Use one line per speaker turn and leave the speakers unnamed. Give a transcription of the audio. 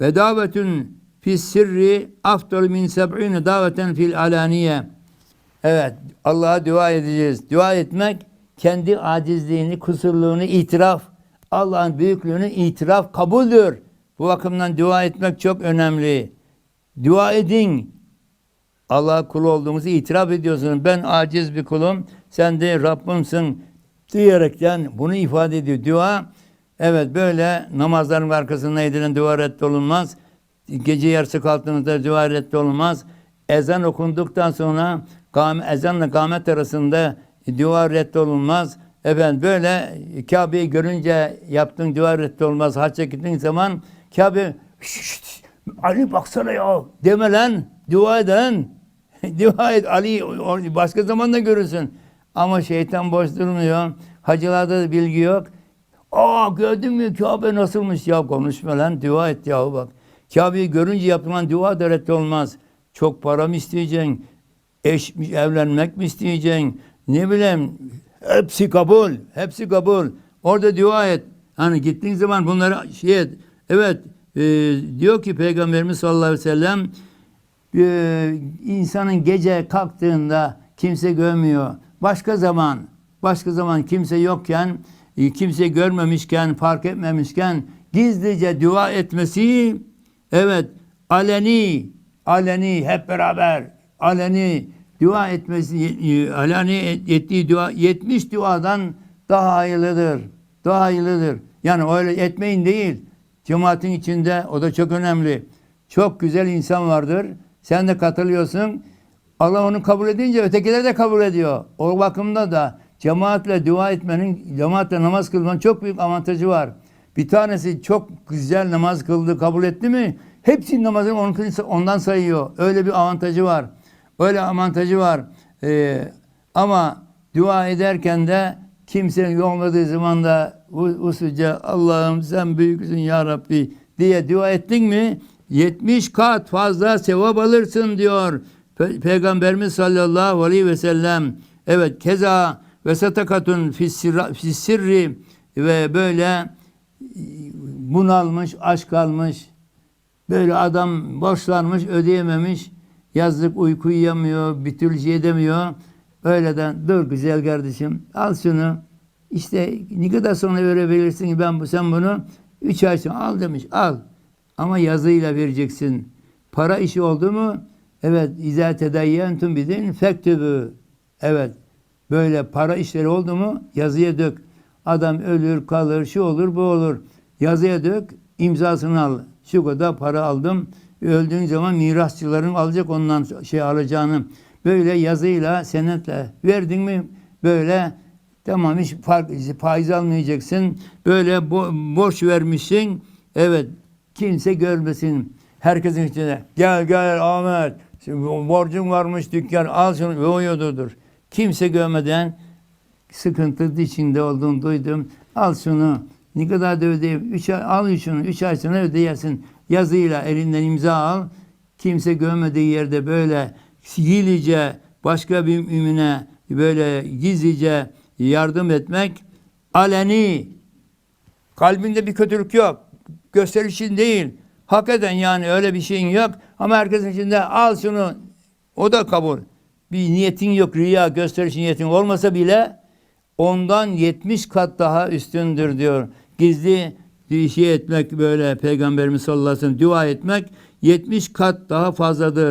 Ve davetün fis sirri afdal min seb'ine daveten fil alaniye. Evet, Allah'a dua edeceğiz. Dua etmek kendi acizliğini, kusurluğunu itiraf, Allah'ın büyüklüğünü itiraf kabuldür. Bu bakımdan dua etmek çok önemli. Dua edin. Allah kulu olduğumuzu itiraf ediyorsun. Ben aciz bir kulum, sen de Rabbimsin diyerekten bunu ifade ediyor. Dua, evet böyle namazların arkasında edilen dua reddolunmaz. Gece yarısı kalktığınızda dua reddolunmaz. Ezan okunduktan sonra ezanla kâmet arasında dua reddolunmaz. Efendim böyle Kabe'yi görünce yaptığın dua reddolunmaz. Hacca gittiğin zaman Kabe "Şşt, Ali baksana ya deme lan dua eden dua et Ali başka zaman da görürsün. Ama şeytan boş durmuyor. Hacılarda da bilgi yok. Aa gördün mü Kabe nasılmış ya konuşma lan dua et ya bak. Kabe'yi görünce yapılan dua da reddolmaz. Çok para mı isteyeceksin? Eş mi, evlenmek mi isteyeceksin? Ne bileyim hepsi kabul. Hepsi kabul. Orada dua et. Hani gittiğin zaman bunları şey et. Evet e, diyor ki Peygamberimiz sallallahu aleyhi ve sellem e, insanın gece kalktığında kimse görmüyor. Başka zaman, başka zaman kimse yokken, kimse görmemişken, fark etmemişken gizlice dua etmesi, evet, aleni, aleni hep beraber, aleni dua etmesi, e, aleni et- ettiği dua, 70 duadan daha hayırlıdır. Daha hayırlıdır. Yani öyle etmeyin değil. Cemaatin içinde o da çok önemli. Çok güzel insan vardır. Sen de katılıyorsun. Allah onu kabul edince ötekiler de kabul ediyor. O bakımda da cemaatle dua etmenin, cemaatle namaz kılmanın çok büyük avantajı var. Bir tanesi çok güzel namaz kıldı, kabul etti mi? Hepsinin namazını ondan sayıyor. Öyle bir avantajı var. Öyle avantajı var. Ee, ama dua ederken de kimsenin yolladığı zaman da u- usulca Allah'ım sen büyüksün ya Rabbi diye dua ettin mi 70 kat fazla sevap alırsın diyor Pe- Peygamberimiz sallallahu aleyhi ve sellem. Evet keza ve satakatun fissirri sirri ve böyle bunalmış, aşk almış, Böyle adam borçlanmış, ödeyememiş. Yazlık uyku yiyemiyor, bir türlü edemiyor. Öyleden dur güzel kardeşim al şunu. İşte ne kadar sonra verebilirsin ben bu sen bunu üç ay sonra al demiş al. Ama yazıyla vereceksin. Para işi oldu mu? Evet izâ tedayyentum bidin fektübü. Evet böyle para işleri oldu mu yazıya dök. Adam ölür kalır şu olur bu olur. Yazıya dök imzasını al. Şu kadar para aldım. Öldüğün zaman mirasçıların alacak ondan şey alacağını. Böyle yazıyla senetle verdin mi böyle tamam hiç fark, faiz almayacaksın. Böyle bo- borç vermişsin. Evet kimse görmesin. Herkesin içinde gel gel Ahmet borcun varmış dükkan al şunu ve uyuyordur. Kimse görmeden sıkıntı içinde olduğunu duydum. Al şunu. Ne kadar da ödeyeyim? Üç ay, al şunu. Üç ay sonra ödeyesin. Yazıyla elinden imza al. Kimse görmediği yerde böyle sihirlice başka bir mümine böyle gizlice yardım etmek aleni kalbinde bir kötülük yok. Gösterişin değil. Hakikaten yani öyle bir şeyin yok. Ama herkesin içinde al şunu. O da kabul. Bir niyetin yok. Riya, gösteriş niyetin olmasa bile ondan 70 kat daha üstündür diyor. Gizli şey etmek böyle Peygamberimiz sallallahu aleyhi ve sellem dua etmek 70 kat daha fazladır.